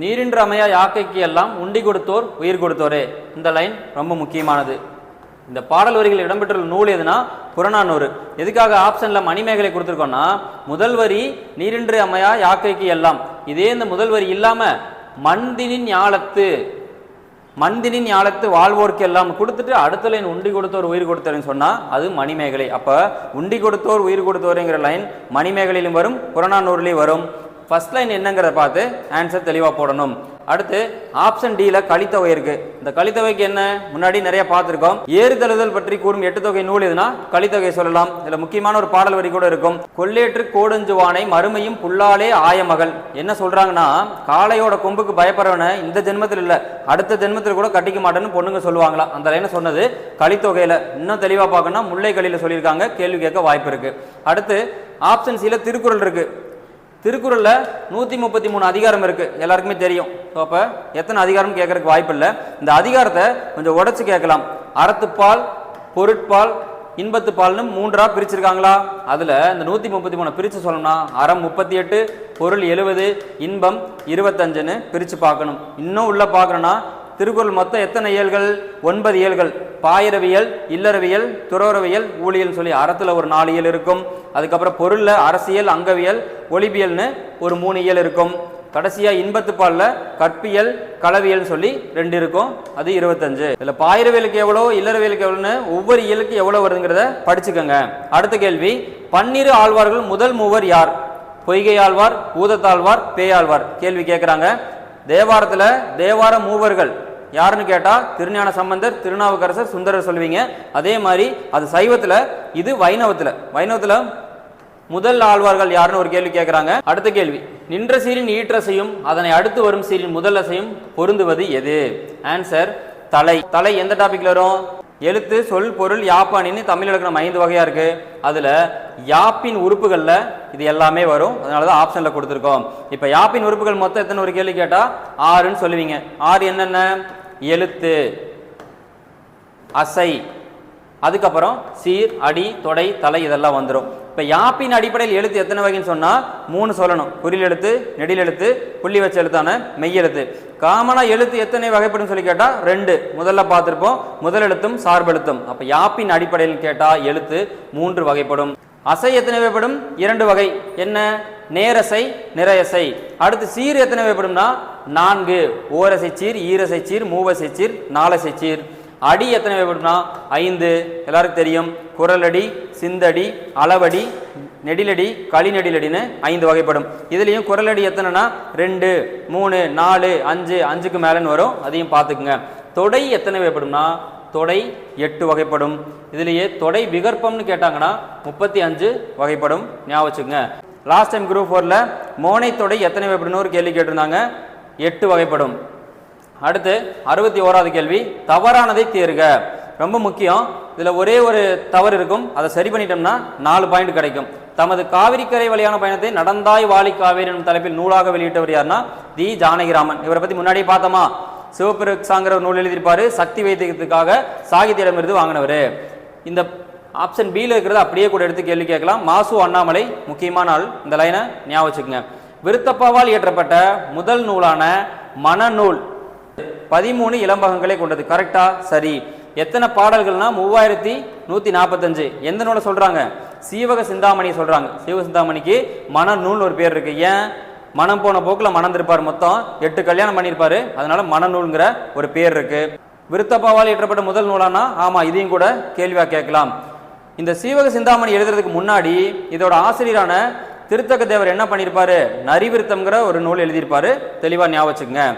நீரின்று அமையா யாக்கைக்கு எல்லாம் உண்டி கொடுத்தோர் உயிர் கொடுத்தோரே. இந்த லைன் ரொம்ப முக்கியமானது. இந்த பாடல் வரிகள் இடம்பெற்றுள்ள நூல் எதுனா? புறநானூறு எதுக்காக ஆப்ஷன்ல மணிமேகலை கொடுத்துருக்கோன்னா முதல் வரி நீரின்று அமையா யாக்கைக்கு எல்லாம். இதே இந்த முதல் வரி இல்லாம மந்தினின் ஞாலத்து மந்தினின் ஞாலத்து வாழ்வோர்க்கு எல்லாம் கொடுத்துட்டு அடுத்த லைன் உண்டி கொடுத்தோர் உயிர் கொடுத்தோர்னு சொன்னா அது மணிமேகலை. அப்ப உண்டி கொடுத்தோர் உயிர் கொடுத்தோருங்கிற லைன் மணிமேகலையிலும் வரும் புறநானூறுலையும் வரும். ஃபர்ஸ்ட் லைன் என்னங்கிறத பார்த்து ஆன்சர் தெளிவாக போடணும். அடுத்து ஆப்ஷன் டியில் கலித்தொகை இருக்குது இந்த கலித்தொகைக்கு என்ன? முன்னாடி நிறைய பார்த்துருக்கோம். ஏறுதழுதல் பற்றி கூறும் எட்டு தொகை நூல் எதுனா? கலித்தொகை சொல்லலாம். இதில் முக்கியமான ஒரு பாடல் வரி கூட இருக்கும். கொள்ளேற்று கோடஞ்சுவானை மறுமையும் புல்லாலே ஆயமகள் என்ன சொல்கிறாங்கன்னா காளையோட கொம்புக்கு பயப்படுறவன இந்த ஜென்மத்தில் இல்லை அடுத்த ஜென்மத்தில் கூட கட்டிக்க மாட்டேன்னு பொண்ணுங்க சொல்லுவாங்களா? அந்த லைனை சொன்னது கலித்தொகையில் இன்னும் தெளிவாக பார்க்கணும்னா முல்லை கலியில் சொல்லியிருக்காங்க. கேள்வி கேட்க வாய்ப்பு இருக்குது அடுத்து ஆப்ஷன் சில திருக்குறள் இருக்குது திருக்குறளில் நூற்றி முப்பத்தி மூணு அதிகாரம் இருக்குது எல்லாருக்குமே தெரியும். ஸோ அப்போ எத்தனை அதிகாரம் கேட்கறதுக்கு வாய்ப்பு இல்லை. இந்த அதிகாரத்தை கொஞ்சம் உடச்சி கேட்கலாம். அறத்துப்பால் பொருட்பால் இன்பத்துப்பால்னு மூன்றாக பிரிச்சிருக்காங்களா? அதில் இந்த நூற்றி முப்பத்தி மூணு பிரித்து சொல்லணும்னா அறம் முப்பத்தி எட்டு பொருள் எழுபது இன்பம் இருபத்தஞ்சுன்னு பிரித்து பார்க்கணும். இன்னும் உள்ளே பார்க்கணும்னா திருக்குறள் மொத்தம் எத்தனை இயல்கள்? ஒன்பது இயல்கள். பாயிரவியல் இல்லறவியல் துறவரவியல் ஊழியல் சொல்லி அறத்தில் ஒரு நாலு இயல் இருக்கும். அதுக்கப்புறம் பொருளில் அரசியல் அங்கவியல் ஒளிபியல்னு ஒரு மூணு இயல் இருக்கும். கடைசியாக இன்பத்துப்பாலில் கற்பியல் களவியல்னு சொல்லி ரெண்டு இருக்கும். அது இருபத்தஞ்சு. இதில் பாயிரவியலுக்கு எவ்வளோ இல்லறவியலுக்கு எவ்வளோன்னு ஒவ்வொரு இயலுக்கு எவ்வளோ வருதுங்கிறத படிச்சுக்கோங்க. அடுத்த கேள்வி பன்னிரு ஆழ்வார்கள் முதல் மூவர் யார்? பொய்கை ஆழ்வார் பூதத்தாழ்வார் பேயாழ்வார். கேள்வி கேட்குறாங்க தேவாரத்தில் தேவார மூவர்கள் யாருன்னு கேட்டால் திருஞான சம்பந்தர் திருநாவுக்கரசர் சுந்தரர் சொல்லுவீங்க. அதே மாதிரி அது சைவத்தில் இது வைணவத்தில். வைணவத்தில் முதல் ஆழ்வார்கள் யாருன்னு ஒரு கேள்வி கேட்குறாங்க அடுத்த கேள்வி. நின்ற சீரின் ஈற்றசையும் அதனை அடுத்து வரும் சீரின் முதல் அசையும் பொருந்துவது எது? ஆன்சர் தலை. தலை எந்த டாபிக்ல வரும்? எழுத்து சொல் பொருள் யாப்பானின்னு தமிழ் இலக்கணம் ஐந்து வகையா இருக்கு. அதுல யாப்பின் உறுப்புகளில் இது எல்லாமே வரும். அதனாலதான் ஆப்ஷன்ல கொடுத்துருக்கோம். இப்ப யாப்பின் உறுப்புகள் மொத்தம் எத்தனை ஒரு கேள்வி கேட்டா? ஆறுன்னு சொல்லுவீங்க. ஆறு என்னென்ன? எழுத்து அசை அதுக்கப்புறம் சீர் அடி தொடை தலை இதெல்லாம் வந்துடும் இப்போ யாப்பின் அடிப்படையில் எழுத்து எத்தனை வகைன்னு சொன்னால் மூணு சொல்லணும். குறில் எழுத்து நெடில் எழுத்து புள்ளி வச்ச எழுத்தான மெய் எழுத்து. காமனாக எழுத்து எத்தனை வகைப்படும் சொல்லி கேட்டால் ரெண்டு. முதல்ல பார்த்துருப்போம் முதல் எழுத்தும் சார்பெழுத்தும் அப்போ யாப்பின் அடிப்படையில் கேட்டால் எழுத்து மூன்று வகைப்படும். அசை எத்தனை வகைப்படும்? இரண்டு வகை. என்ன? நேரசை நிறையசை. அடுத்து சீர் எத்தனை வகைப்படும்னா? நான்கு. ஓரசை சீர் ஈரசை சீர் மூவசை சீர் நாலசை சீர். அடி எத்தனை வகைப்படும்னா? ஐந்து. எல்லாருக்கும் தெரியும். குரலடி சிந்தடி அளவடி நெடிலடி களி நெடிலடின்னு ஐந்து வகைப்படும். இதுலேயும் குரலடி எத்தனைனா? ரெண்டு மூணு நாலு அஞ்சு அஞ்சுக்கு மேலேன்னு வரும். அதையும் பார்த்துக்குங்க. தொடை எத்தனை வகைப்படும்னா? தொடை எட்டு வகைப்படும். இதுலேயே தொடை விகற்பம்னு கேட்டாங்கன்னா முப்பத்தி அஞ்சு வகைப்படும். ஞாபகம் வச்சுக்கோங்க. லாஸ்ட் டைம் குரூப் ஃபோரில் மோனை தொடை எத்தனை வகைப்படும்னு ஒரு கேள்வி கேட்டிருந்தாங்க. எட்டு வகைப்படும். அடுத்து அறுபத்தி ஓராவது கேள்வி தவறானதை தேர்க. ரொம்ப முக்கியம். இதில் ஒரே ஒரு தவறு இருக்கும். அதை சரி பண்ணிட்டோம்னா நாலு பாயிண்ட் கிடைக்கும். தமது காவிரிக்கரை வழியான பயணத்தை நடந்தாய் வாலி காவேரி எனும் தலைப்பில் நூலாக வெளியிட்டவர் யாருன்னா தி. ஜானகிராமன். இவரை பற்றி முன்னாடியே பார்த்தோமா? சிவபெருக்சாங்கிற நூல் எழுதியிருப்பார். சக்தி வைத்தியத்துக்காக சாகித்ய விருது வாங்கினவர். இந்த ஆப்ஷன் பியில் இருக்கிறத அப்படியே கூட எடுத்து கேள்வி கேட்கலாம். மாசு அண்ணாமலை முக்கியமான ஆள். இந்த லைனை ஞாபகம் வச்சுக்கோங்க. விருத்தப்பாவால் இயற்றப்பட்ட முதல் நூலான மனநூல். பதிமூணு இளம்பகங்களை கொண்டது. கரெக்டா சரி. எத்தனை பாடல்கள்னா மூவாயிரத்தி நூற்றி நாற்பத்தஞ்சு எந்த நூலை சொல்கிறாங்க சீவக சிந்தாமணி சொல்கிறாங்க சீவக சிந்தாமணிக்கு மனநூல் ஒரு பேர் இருக்கு. ஏன்? மனம் போன போக்கில் மணந்திருப்பார் மொத்தம் எட்டு கல்யாணம் பண்ணியிருப்பாரு அதனால மனநூல்ங்கிற ஒரு பேர் இருக்கு. விருத்தப்பாவால் இயற்றப்பட்ட முதல் நூலானா? ஆமாம் இதையும் கூட கேள்வியாக கேட்கலாம். இந்த சீவக சிந்தாமணி எழுதுறதுக்கு முன்னாடி இதோட ஆசிரியரான திருத்தக்க தேவர் என்ன பண்ணியிருப்பாரு நரிவிருத்தம்ங்கிற ஒரு நூல் எழுதியிருப்பாரு. தெளிவாக ஞாபகம்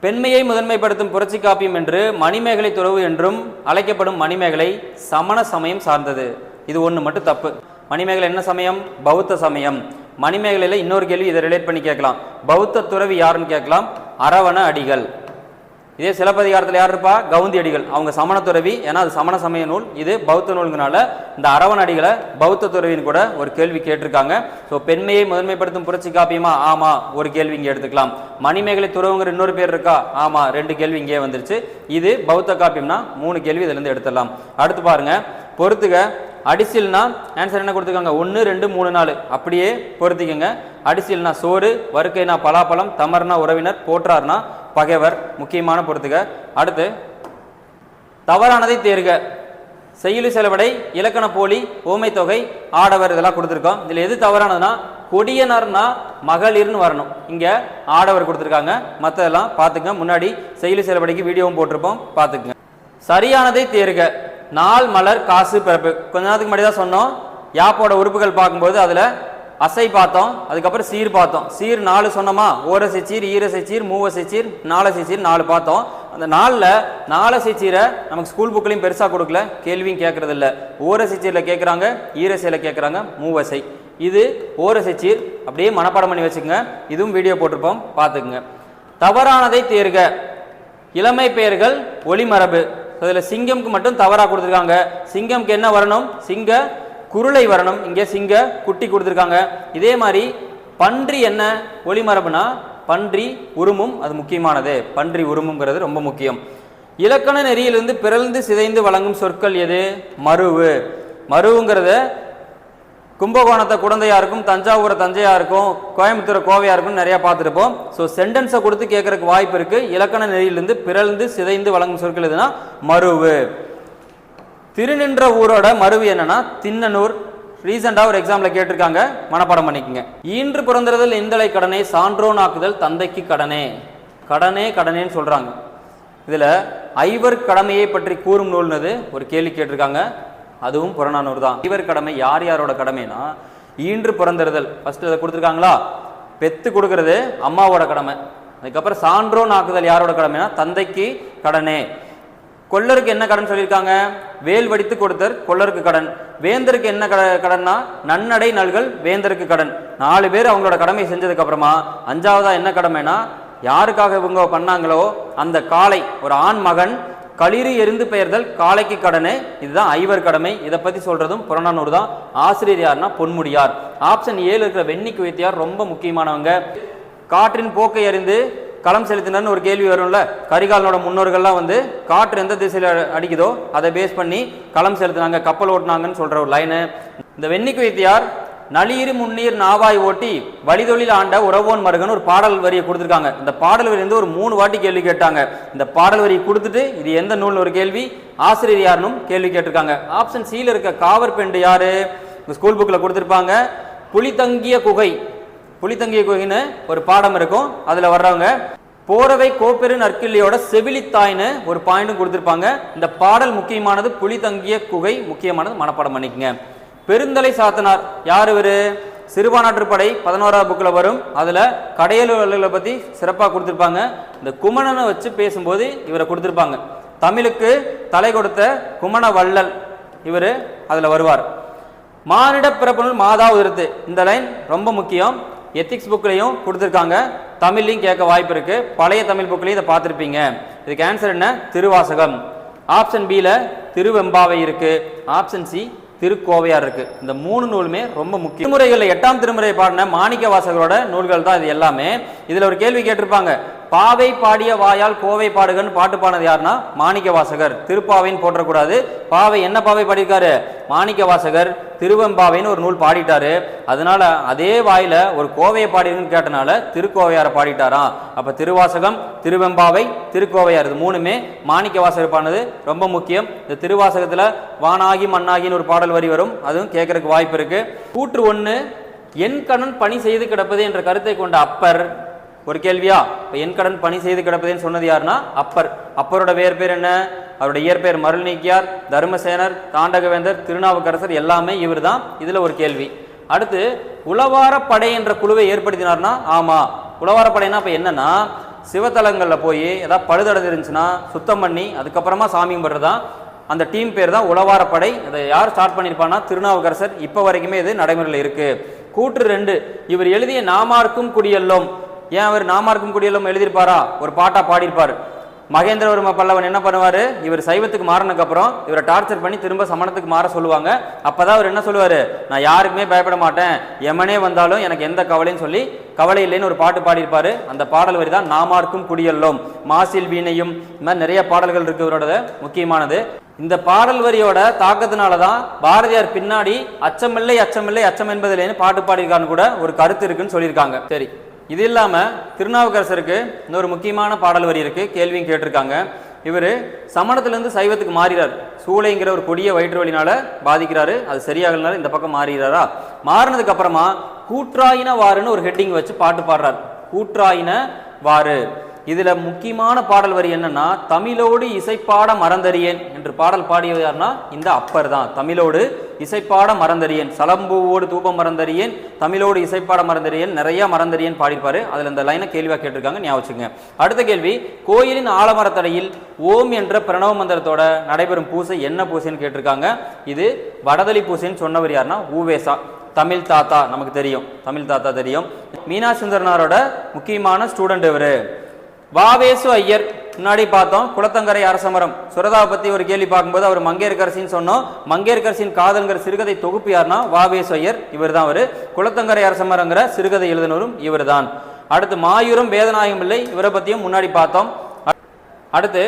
பெண்மையை முதன்மைப்படுத்தும் புரட்சி காப்பியம் என்று மணிமேகலை துறவு என்றும் அழைக்கப்படும் மணிமேகலை சமண சமயம் சார்ந்தது. இது ஒன்று மட்டும் தப்பு. மணிமேகலை என்ன சமயம்? பௌத்த சமயம். மணிமேகலையில் இன்னொரு கேள்வி இதை ரிலேட் பண்ணி கேட்கலாம். பௌத்த துறவி யாருன்னு கேட்கலாம். அரவண அடிகள். இதே சிலப்பதிகாரத்தில் யார் இருப்பா? கவுந்தி அடிகள். அவங்க சமண துறவி. ஏன்னா அது சமண சமய நூல். இது பௌத்த நூல்கனால இந்த அரவண அடிகளை பௌத்த துறவின்னு கூட ஒரு கேள்வி கேட்டிருக்காங்க. ஸோ பெண்மையை முதன்மைப்படுத்தும் புரட்சி காப்பியமா? ஆமா. ஒரு கேள்வி இங்கே எடுத்துக்கலாம். மணிமேகலை துறவுங்கிற இன்னொரு பேர் இருக்கா? ஆமா. ரெண்டு கேள்வி இங்கே வந்துருச்சு. இது பௌத்த காப்பியம்னா மூணு கேள்வி இதுலேருந்து எடுத்துடலாம். அடுத்து பாருங்க. பொறுத்துக. அடிசில்னா ஆன்சர் என்ன கொடுத்துருக்காங்க? ஒன்று ரெண்டு மூணு நாலு. அப்படியே பொருத்திக்கோங்க. அடிசில்னா சோறு வறுக்கைனா பலாப்பழம் தமர்னா உறவினர் போற்றார்னா பகைவர். முக்கியமான பொறுத்துக அடுத்து தவறானதை தேர்க. செயலி செலவடை இலக்கண போலி ஓமை தொகை ஆடவர் இதெல்லாம் கொடுத்துருக்கோம். இதில் எது தவறானதுன்னா கொடியனர்னா மகளிர்னு வரணும். இங்கே ஆடவர் கொடுத்துருக்காங்க. மற்றதெல்லாம் பார்த்துங்க முன்னாடி செயலி செலவடைக்கு வீடியோவும் போட்டிருப்போம். பார்த்துக்குங்க. சரியானதை தேர்க. நாள் மலர் காசு பிறப்பு. கொஞ்ச நேரத்துக்கு முன்னாடி தான் சொன்னோம். யாப்போட உறுப்புகள் பார்க்கும்போது அதில் அசை பார்த்தோம். அதுக்கப்புறம் சீர் பார்த்தோம். சீர் நாலு சொன்னோமா? ஓரசை சீர் ஈரசை சீர் மூவசை சீர் நாலசை சீர் நாலு பார்த்தோம். அந்த நாளில் நாலசை சீரை நமக்கு ஸ்கூல் புக்லையும் பெருசாக கொடுக்கல. கேள்வியும் கேட்கறது இல்ல ஓரசை சீரில் கேட்குறாங்க ஈரசையில் கேட்குறாங்க மூவசை இது ஓரசை சீர் அப்படியே மனப்பாடம் பண்ணி வச்சுக்கோங்க. இதுவும் வீடியோ போட்டிருப்போம். பார்த்துக்குங்க. தவறானதை தேர்க. இளமை பெயர்கள் ஒளிமரபு. அதில் சிங்கம்க்கு மட்டும் தவறாக கொடுத்துருக்காங்க. சிங்கம்க்கு என்ன வரணும்? சிங்க குருளை வரணும். இங்கே சிங்க குட்டி கொடுத்துருக்காங்க. இதே மாதிரி பன்றி என்ன? ஒளிமரபுனா பன்றி உருமும் அது முக்கியமானது. பன்றி உருமுங்கிறது ரொம்ப முக்கியம். இலக்கண நெறியிலிருந்து பிறந்து சிதைந்து வழங்கும் சொற்கள் எது? மருவு. மருவுங்கிறத கும்பகோணத்தை குழந்தையாருக்கும் தஞ்சாவூரை தஞ்சையாருக்கும் கோயம்புத்தூரை கோவையாருக்கும் நிறையா பார்த்துருப்போம். ஸோ சென்டென்ஸை கொடுத்து கேட்குறக்கு வாய்ப்பு இருக்குது இலக்கண நெறியிலிருந்து பிறழ்ந்து சிதைந்து வழங்கும் சொற்கள் எதுனா மருவு. திருநின்ற ஊரோட மருவு என்னன்னா தின்னனூர் ரீசெண்டாக ஒரு எக்ஸாம்பிள் கேட்டிருக்காங்க. மனப்பாடம் பண்ணிக்கங்க. ஈன்று பிறந்திருதல் இந்தலை கடனை சான்றோனாக்குதல் தந்தைக்கு கடனே. கடனே கடனேன்னு சொல்கிறாங்க இதில் ஐவர் கடமையை பற்றி கூறும் நூல்னது ஒரு கேள்வி கேட்டிருக்காங்க. அதுவும் புறநானூறு தான். இவர் கடமை யார் யாரோட கடமைனா ஈன்று பிறந்திருதல் ஃபர்ஸ்ட் இதை கொடுத்துருக்காங்களா? பெத்து கொடுக்கறது அம்மாவோட கடமை. அதுக்கப்புறம் சான்றோன் ஆக்குதல் யாரோட கடமைனா தந்தைக்கு கடனே. கொள்ளருக்கு என்ன கடன் சொல்லியிருக்காங்க? வேல் வடித்து கொடுத்தர் கொல்லருக்கு கடன். வேந்தருக்கு என்ன கட கடன்னா நன்னடை நல்கள் வேந்தருக்கு கடன். நாலு பேர் அவங்களோட கடமையை செஞ்சதுக்கு அப்புறமா அஞ்சாவதா என்ன கடமைனா யாருக்காக இவங்க பண்ணாங்களோ அந்த காளை ஒரு ஆண் மகன் களிறு எரிந்து பெயர்தல் காளைக்கு கடனே இதுதான் ஐவர் கடமை. இதை பற்றி சொல்கிறதும் புறநானூறு தான். ஆசிரியர் யாருன்னா பொன்முடியார். ஆப்ஷன் ஏழு இருக்கிற வெண்ணிக்கு வைத்தியார் ரொம்ப முக்கியமானவங்க. காற்றின் போக்கை அறிந்து களம் செலுத்தினர்னு ஒரு கேள்வி வரும்ல? கரிகாலனோட முன்னோர்கள்லாம் வந்து காற்று எந்த திசையில் அடிக்குதோ அதை பேஸ் பண்ணி களம் செலுத்தினாங்க கப்பல் ஓட்டினாங்கன்னு சொல்கிற ஒரு லைனு இந்த வெண்ணிக்கு வைத்தியார் நளியிரு முன்னீர் நாவாய் ஓட்டி வழிதொழில் ஆண்ட உறவோன் மருகன் ஒரு பாடல் வரியை கொடுத்துருக்காங்க. இந்த பாடல் வரி வந்து ஒரு மூணு வாட்டி கேள்வி கேட்டாங்க. இந்த பாடல் வரியை கொடுத்துட்டு இது எந்த நூல்னு ஒரு கேள்வி ஆசிரியர் யாருன்னு கேள்வி கேட்டிருக்காங்க. ஆப்ஷன் சியில் இருக்க காவர் பெண்டு யாரு? ஸ்கூல் புக்கில் கொடுத்துருப்பாங்க. புலிதங்கிய குகை. புலித்தங்கிய குகைன்னு ஒரு பாடம் இருக்கும். அதில் வர்றவங்க போரவை கோப்பெரு நற்கிள்ளியோட செவிலித்தாய்னு ஒரு பாயிண்ட்டும் கொடுத்துருப்பாங்க. இந்த பாடல் முக்கியமானது புலிதங்கிய குகை முக்கியமானது மனப்பாடம் பண்ணிக்கங்க. பெருந்தலை சாத்தனார். யார் இவரு? சிறுபானாற்றுப்படை பதினோராவது புக்கில் வரும். அதில் கடையலூர்களை பற்றி சிறப்பாக கொடுத்துருப்பாங்க. இந்த குமணனை வச்சு பேசும்போது இவரை கொடுத்துருப்பாங்க. தமிழுக்கு தலை கொடுத்த குமண வள்ளல் இவர் அதில் வருவார். மானிட பிறப்புணல் மாதா உதிர்த்து. இந்த லைன் ரொம்ப முக்கியம். எத்திக்ஸ் புக்லேயும் கொடுத்துருக்காங்க. தமிழ்லையும் கேட்க வாய்ப்பு இருக்குது பழைய தமிழ் புக்கிலையும் இதை பார்த்துருப்பீங்க. இதுக்கு ஆன்சர் என்ன? திருவாசகம். ஆப்ஷன் பியில் திருவெம்பாவை இருக்குது ஆப்ஷன் சி திருக்கோவையார் இருக்கு. இந்த மூணு நூலுமே ரொம்ப முக்கிய திருமுறைகளில் எட்டாம் திருமுறை பாடின மாணிக்க வாசகரோட நூல்கள் தான் இது எல்லாமே. இதுல ஒரு கேள்வி கேட்டிருப்பாங்க. பாவை பாடிய வாயால் கோவை பாடுகன்னு பாட்டு பாடினது யாருன்னா மாணிக்க வாசகர். திருப்பாவைன்னு போற்றக்கூடாது. பாவை என்ன பாவை பாடியிருக்காரு? மாணிக்க வாசகர் திருவெம்பாவைன்னு ஒரு நூல் பாடிட்டாரு. அதனால அதே வாயில ஒரு கோவையை பாடிருன்னு கேட்டனால திருக்கோவையாரை பாடிட்டாராம். அப்ப திருவாசகம் திருவெம்பாவை திருக்கோவையார் இது மூணுமே மாணிக்க வாசகர் பாடினது. ரொம்ப முக்கியம். இந்த திருவாசகத்துல வானாகி மண்ணாகின்னு ஒரு பாடல் வரி வரும். அதுவும் கேட்கறதுக்கு வாய்ப்பு இருக்கு. கூற்று ஒன்று என் கணன் பணி செய்து கிடப்பது என்ற கருத்தை கொண்ட அப்பர் ஒரு கேள்வியா? இப்போ என் கடன் பணி செய்து கிடப்பதுன்னு சொன்னது யாருன்னா? அப்பர். அப்பரோட வேறு பேர் என்ன? அவருடைய இயற்பெயர் மருள் நீக்கியார் தர்மசேனர் தாண்டகவேந்தர் திருநாவுக்கரசர் எல்லாமே இவர் தான் இதில் ஒரு கேள்வி. அடுத்து உளவாரப்படை என்ற குழுவை ஏற்படுத்தினார்னா? ஆமாம் உளவாரப்படைனா இப்போ என்னன்னா சிவத்தலங்களில் போய் ஏதாவது பழுதடைஞ்சு இருந்துச்சுன்னா சுத்தம் பண்ணி அதுக்கப்புறமா சாமி கும்பிட்றது தான் அந்த டீம் பேர் தான் உளவாரப்படை அதை யார் ஸ்டார்ட் பண்ணியிருப்பான்னா? திருநாவுக்கரசர். இப்போ வரைக்குமே இது நடைமுறையில் இருக்குது கூற்று ரெண்டு. இவர் எழுதிய நாமார்க்கும் குடியெல்லும். ஏன் அவர் நாமார்க்கும் குடியெல்லாம் எழுதியிருப்பாரா? ஒரு பாட்டாக பாடியிருப்பார். மகேந்திரவர்ம பல்லவன் என்ன பண்ணுவார்? இவர் சைவத்துக்கு மாறினதுக்கப்புறம் இவரை டார்ச்சர் பண்ணி திரும்ப சமணத்துக்கு மாற சொல்லுவாங்க. அப்பதான் அவர் என்ன சொல்லுவார்? நான் யாருக்குமே பயப்பட மாட்டேன். எமனே வந்தாலும் எனக்கு எந்த கவலையும் சொல்லி கவலை இல்லைன்னு ஒரு பாட்டு பாடியிருப்பார். அந்த பாடல் வரி தான் நாமார்க்கும் குடியல்லோம் மாசில் வீணையும் இந்த மாதிரி நிறைய பாடல்கள் இருக்கு இவரோட முக்கியமானது. இந்த பாடல் வரியோட தாக்கத்தினால தான் பாரதியார் பின்னாடி அச்சமில்லை அச்சமில்லை அச்சம் என்பதில்லைன்னு பாட்டு பாடியிருக்கான்னு கூட ஒரு கருத்து இருக்குன்னு சொல்லியிருக்காங்க. சரி. இது இல்லாமல் திருநாவுக்கரசருக்கு இன்னொரு முக்கியமான பாடல் வரி இருக்கு கேள்வியும் கேட்டிருக்காங்க. இவர் சமணத்திலேருந்து சைவத்துக்கு மாறிறார் சூளைங்கிற ஒரு கொடிய வயிற்று வழினால பாதிக்கிறாரு. அது சரியாகலனால இந்த பக்கம் மாறுகிறாரா? மாறினதுக்கு அப்புறமா கூற்றாயின வாருன்னு ஒரு ஹெட்டிங் வச்சு பாட்டு பாடுறார். கூற்றாயின வாரு. இதில் முக்கியமான பாடல் வரி என்னன்னா தமிழோடு இசைப்பாட மறந்தறியேன் என்று பாடல் பாடியவர் யாருன்னா இந்த அப்பர் தான். தமிழோடு இசைப்பாட மறந்தறியேன் சலம்பூவோடு தூபம் மறந்தறியேன் தமிழோடு இசைப்பாட மறந்தறியேன் நிறைய மறந்தறியேன் பாடியிருப்பாரு. அதில் இந்த லைனை கேள்வியாக கேட்டிருக்காங்க ஞாபகம் வச்சுங்க அடுத்த கேள்வி கோயிலின் ஆலமரத்தடையில் ஓம் என்ற பிரணவ மந்திரத்தோட நடைபெறும் பூசை என்ன பூசைன்னு கேட்டிருக்காங்க. இது வடதளி பூசைன்னு சொன்னவர் யாருன்னா ஊவேசா. தமிழ் தாத்தா நமக்கு தெரியும். தமிழ் தாத்தா தெரியும். மீனா சுந்தரனாரோட முக்கியமான ஸ்டூடெண்ட் இவர். வாவேசு ஐயர். முன்னாடி பார்த்தோம் குளத்தங்கரை அரசமரம். சுரதாவை பத்தி ஒரு கேள்வி பார்க்கும்போது அவர் மங்கேற்கரசின்னு சொன்னோம். மங்கையர்கரசின் காதல்ங்கிற சிறுகதை தொகுப்பு யாருன்னா வாவேசு ஐயர். இவர் தான் அவரு. குளத்தங்கரை அரசமரங்கிற சிறுகதை எழுதினரும் இவர் தான் அடுத்து மாயூரம் வேதநாயகம் இல்லை இவரை பத்தியும் முன்னாடி பார்த்தோம். அடுத்து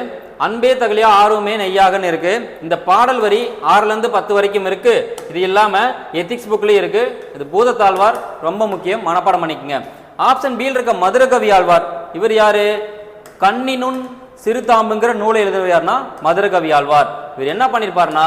அன்பே தகலியா ஆர்வமே நெய்யாகன்னு இருக்கு. இந்த பாடல் வரி ஆறுல இருந்து பத்து வரைக்கும் இருக்கு. இது இல்லாம எத்திக்ஸ் புக்லயும் இருக்கு. இது பூதத்தாழ்வார் ரொம்ப முக்கியம். மனப்பாடம் பண்ணிக்கங்க. ஆப்ஷன் பியில் இருக்க மதுரகவி ஆழ்வார். இவர் யாரு? கண்ணினுன் சிறுதாம்புங்கிற நூலை எழுதுவர் யாருன்னா மதுரகவி ஆழ்வார். இவர் என்ன பண்ணியிருப்பார்னா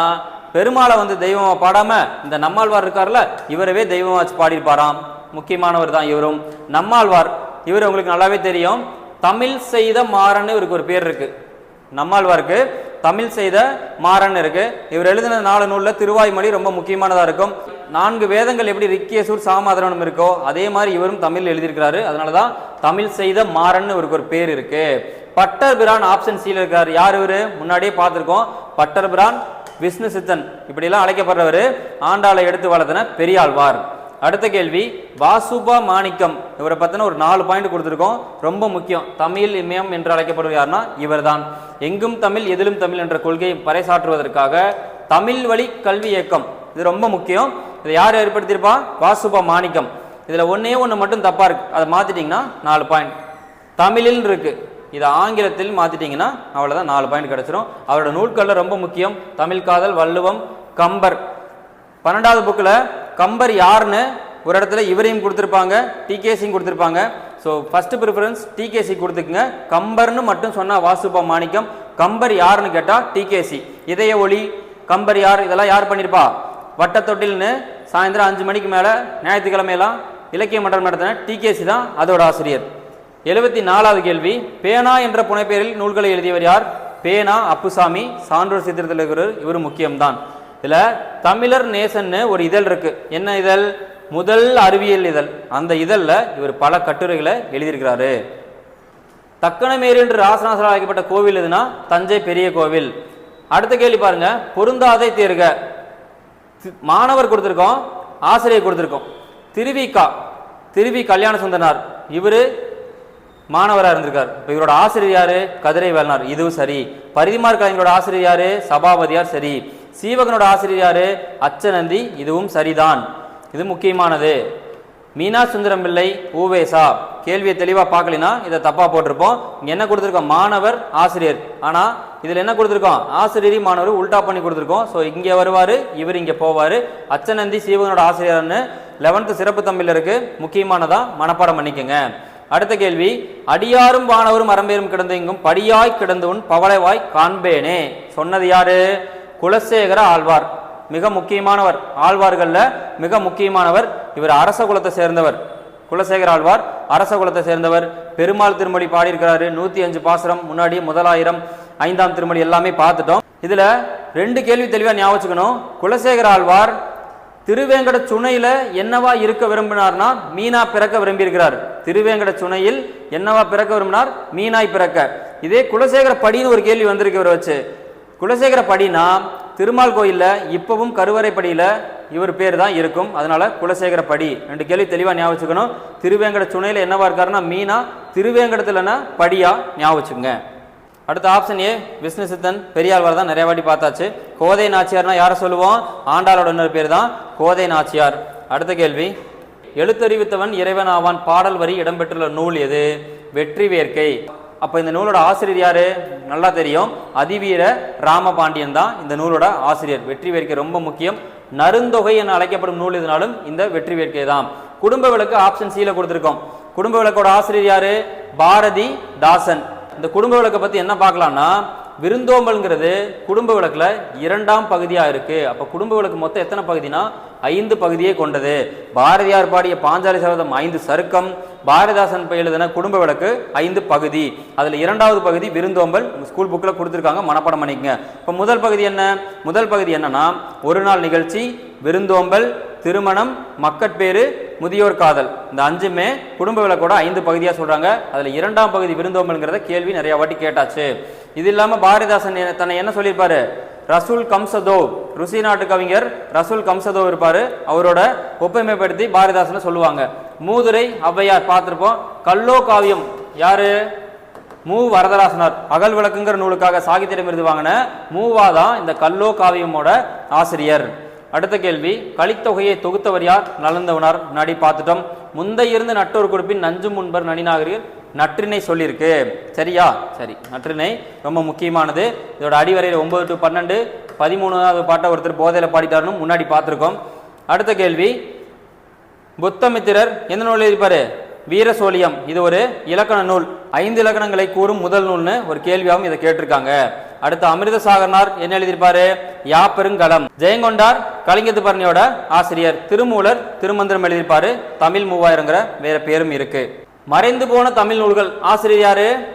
பெருமாளை வந்து தெய்வமாக பாடாம இந்த நம்மாழ்வார் இருக்கார்ல இவரவே தெய்வமா வச்சு பாடியிருப்பாராம். முக்கியமானவர் தான் இவரும். நம்மாழ்வார். இவர் உங்களுக்கு நல்லாவே தெரியும். தமிழ் செய்த மாறன்னு இவருக்கு ஒரு பேர் இருக்கு. நம்மாழ்வாருக்கு தமிழ் செய்த மாறன் இருக்கு. இவர் எழுதின நாலு நூலில் திருவாய்மொழி ரொம்ப முக்கியமானதாக இருக்கும். நான்கு வேதங்கள் எப்படி ரிக்கியசூர் சாமாதரணம் இருக்கோ அதே மாதிரி இவரும் தமிழ் எழுதியிருக்கிறாரு. அதனாலதான் தமிழ் செய்த மாறன் இவருக்கு ஒரு பேர் இருக்கு. பட்டர் பிரான் ஆப்ஷன் சியில் இருக்கார். யார் இவரு? முன்னாடியே பார்த்துருக்கோம். பட்டர் பிரான் விஷ்ணு சித்தன் இப்படிலாம் அழைக்கப்படுறவர். ஆண்டாளை எடுத்து வளர்த்தன பெரியாழ்வார். அடுத்த கேள்வி வாசுபா மாணிக்கம். இவரை பத்தின ஒரு நாலு பாயிண்ட் கொடுத்துருக்கோம். ரொம்ப முக்கியம். தமிழ் இமயம் என்று அழைக்கப்படுவது யாருன்னா இவர்தான். எங்கும் தமிழ் எதிலும் தமிழ் என்ற கொள்கையை பறைசாற்றுவதற்காக தமிழ் வழி கல்வி இயக்கம். இது ரொம்ப முக்கியம். இதை யார் ஏற்படுத்தியிருப்பா? வாசுபா மாணிக்கம். இதில் ஒன்றே ஒன்று மட்டும் தப்பாக இருக்கு. அதை மாற்றிட்டிங்கன்னா நாலு பாயிண்ட் தமிழில் இருக்கு. இதை ஆங்கிலத்தில் மாத்திட்டீங்கன்னா அவ்வளோதான் நாலு பாயிண்ட் கிடச்சிரும். அவரோட நூல்களில் ரொம்ப முக்கியம். தமிழ் காதல் வள்ளுவம் கம்பர். பன்னெண்டாவது புக்கில் கம்பர் யாருன்னு ஒரு இடத்துல இவரையும் கொடுத்துருப்பாங்க டிகேசியும் கொடுத்துருப்பாங்க. ஸோ ஃபஸ்ட்டு ப்ரிஃபரன்ஸ் டிகேசி கொடுத்துக்குங்க. கம்பர்னு மட்டும் சொன்னால் வாசுபா மாணிக்கம். கம்பர் யாருன்னு கேட்டால் டிகேசி இதய ஒளி கம்பர் யார் இதெல்லாம் யார் பண்ணியிருப்பா வட்டத்தொட்டில்னு சாயந்தரம் அஞ்சு மணிக்கு மேலே ஞாயிற்றுக்கிழமையெல்லாம் இலக்கிய மன்றம் நடத்தின டிகேசி தான் அதோட ஆசிரியர். எழுபத்தி நாலாவது கேள்வி பேனா என்ற புனைப்பெயரில் நூல்களை எழுதியவர் யார்? பேனா அப்புசாமி சான்றோர் சித்திரத்தில் இருக்கிறவர் இவர் முக்கியம்தான். இதில் தமிழர் நேசன்னு ஒரு இதழ் இருக்குது என்ன இதழ்? முதல் அறிவியல் இதழ். அந்த இதழில் இவர் பல கட்டுரைகளை எழுதியிருக்கிறாரு. தக்கணமேரு என்று ராசனாசரால் அழைக்கப்பட்ட கோவில் எதுனா? தஞ்சை பெரிய கோவில். அடுத்த கேள்வி பாருங்க. பொருந்தாதை தேர்க. மாணவர் கொடுத்துருக்கோம் ஆசிரியர் கொடுத்துருக்கோம். திருவிக்கா திருவி கல்யாண சுந்தரனார். இவரு மாணவராக இருந்திருக்கார். இப்போ இவரோட ஆசிரியர் யார்? கதிரை வேலனார். இதுவும் சரி. பரிதிமார் கலைஞரோட ஆசிரியர் யார்? சபாபதியார் சரி. சீவகனோட ஆசிரியர் யாரு? அச்சநந்தி. இதுவும் சரிதான். இது முக்கியமானது. மீனா சுந்தரம் பிள்ளை ஊவேசா கேள்வியை தெளிவாக பார்க்கலினா இதை தப்பாக போட்டிருப்போம். இங்கே என்ன கொடுத்துருக்கோம்? மாணவர் ஆசிரியர். ஆனால் இதில் என்ன கொடுத்துருக்கோம்? ஆசிரியர் மாணவர் உல்டா பண்ணி கொடுத்துருக்கோம். ஸோ இங்கே வருவார் இவர் இங்கே போவார். அச்சநந்தி சீவகனோட ஆசிரியர்னு லெவன்த்து சிறப்பு தமிழ்ல இருக்கு. முக்கியமானதாக மனப்பாடம் பண்ணிக்கோங்க. அடுத்த கேள்வி. அடியாரும் வானவரும் அரம்பேரும் கிடந்து இங்கும் படியாய் கிடந்தவன் பவளவாய் காண்பேனே. சொன்னது யாரு? குலசேகர ஆழ்வார். மிக முக்கியமானவர். ஆழ்வார்களில் மிக முக்கியமானவர் இவர் அரச குலத்தை சேர்ந்தவர். குலசேகர ஆழ்வார் அரச குலத்தை சேர்ந்தவர். பெருமாள் திருமொழி பாடியிருக்கிறாரு. நூற்றி அஞ்சு பாசுரம் முன்னாடி முதலாயிரம் ஐந்தாம் திருமொழி எல்லாமே பார்த்துட்டோம். இதில் ரெண்டு கேள்வி தெளிவாக ஞாபகம் வச்சுக்கணும் குலசேகர ஆழ்வார் திருவேங்கட சுனையில் என்னவா இருக்க விரும்பினார்னா மீனா பிறக்க விரும்பியிருக்கிறார். திருவேங்கட சுனையில் என்னவா பிறக்க விரும்பினார்? மீனாய் பிறக்க. இதே குலசேகர படின்னு ஒரு கேள்வி வந்திருக்கு இவரை வச்சு. குலசேகர படினா திருமால் கோயிலில் இப்பவும் கருவறை படியில் இவர் பேர் தான் இருக்கும். அதனால குலசேகர படி ரெண்டு கேள்வி தெளிவாக ஞாபகம் வச்சுக்கணும். திருவேங்கட சுனையில் என்னவா இருக்காருன்னா மீனா திருவேங்கடத்துலனா படியா ஞாபகம் வச்சுக்கோங்க. அடுத்த ஆப்ஷன் ஏ விஷ்ணு சித்தன் பெரியாழ்வார் தான் நிறைய வாட்டி பார்த்தாச்சு. கோதை நாச்சியார்னா யாரை சொல்லுவோம்? ஆண்டாளோட இன்னொரு பேர் தான் கோதை நாச்சியார். அடுத்த கேள்வி எழுத்தறிவித்தவன் இறைவன் ஆவான். பாடல் வரி இடம்பெற்றுள்ள நூல் எது? வெற்றி வேர்க்கை. அப்போ இந்த நூலோட ஆசிரியர் யார்? நல்லா தெரியும். அதிவீர ராமபாண்டியன் தான் இந்த நூலோட ஆசிரியர். வெற்றி வேர்க்கை ரொம்ப முக்கியம். நருந்தொகை என அழைக்கப்படும் நூல் இதனாலும் இந்த வெற்றி வேர்க்கை தான். குடும்ப விளக்கு ஆப்ஷன் சியில் கொடுத்துருக்கோம். குடும்ப விளக்கோட ஆசிரியர் யார்? பாரதி தாசன். இந்த குடும்ப விளக்கை பற்றி என்ன பார்க்கலாம்னா விருந்தோம்பல்ங்கிறது குடும்ப விளக்கில் இரண்டாம் பகுதியாக இருக்குது அப்போ குடும்ப விளக்கு மொத்தம் எத்தனை பகுதினா ஐந்து பகுதியை கொண்டது. பாரதியார் பாடிய பாஞ்சாலி சபதம் ஐந்து சருக்கம் பாரதிதாசன் இப்ப எழுதின குடும்ப விளக்கு ஐந்து பகுதி. அதில் இரண்டாவது பகுதி விருந்தோம்பல் ஸ்கூல் புக்கில் கொடுத்துருக்காங்க மனப்பாடம் பண்ணிக்கங்க. இப்போ முதல் பகுதி என்ன? முதல் பகுதி என்னன்னா ஒரு நாள் நிகழ்ச்சி விருந்தோம்பல் திருமணம் மக்கட்பேறு முதியோர் காதல். இந்த அஞ்சுமே குடும்ப விளக்கோட ஐந்து பகுதியாக சொல்கிறாங்க அதில் இரண்டாம் பகுதி விருந்தோம்பல்ங்கிறத கேள்வி நிறையா வாட்டி கேட்டாச்சு. இது இல்லாமல் பாரதிதாசன் என்ன- தன்னை என்ன சொல்லியிருப்பாரு? ரசூல் கம்சதோ ருசி நாட்டு கவிஞர் ரசூல் கம்சதோ இருப்பார். அவரோட ஒப்புமைப்படுத்தி பாரதிதாசனை சொல்லுவாங்க. மூதுரை ஔவையார் பார்த்துருப்போம். கல்லோ காவியம் யாரு? மு. வரதராசனார். அகல் விளக்குங்கிற நூலுக்காக சாகித்யம் விருது வாங்கின மூவா தான் இந்த கல்லோ காவியமோட ஆசிரியர். அடுத்த கேள்வி கலித்தொகையை தொகுத்தவர் யார்? நலந்தவனார் நடி பார்த்துட்டோம். முந்தையிருந்து நட்டோர் குறிப்பின் நஞ்சு முன்பர் நனிநாகரில் நற்றினை சொல்லியிருக்கு. சரியா? சரி. நற்றினை ரொம்ப முக்கியமானது. இதோட அடிவரையில் ஒம்பது டு பன்னெண்டு பதிமூணாவது பாட்டை ஒருத்தர் போதையில் பாடிட்டாருன்னு முன்னாடி பார்த்துருக்கோம். அடுத்த கேள்வி. புத்தமித்திரர் எந்த நூல் இருப்பார் வீரசோழியம். இது ஒரு இலக்கண நூல். ஐந்து இலக்கணங்களை கூறும் முதல் நூல்னு ஒரு கேள்வியாகவும் இதை கேட்டிருக்காங்க. அடுத்து அமிர்தசாகர்னார் என்ன எழுதியிருப்பாரு? யாப்பெருங்கலம் ஜெயங்கொண்டார் கலிங்கத்து பரணியோட ஆசிரியர். திருமூலர் திருமந்திரம் எழுதியிருப்பாரு. தமிழ் மூவாயிரங்கிற வேற பேரும் இருக்கு. மறைந்து போன தமிழ் நூல்கள். ஆசிரியர் யாரு?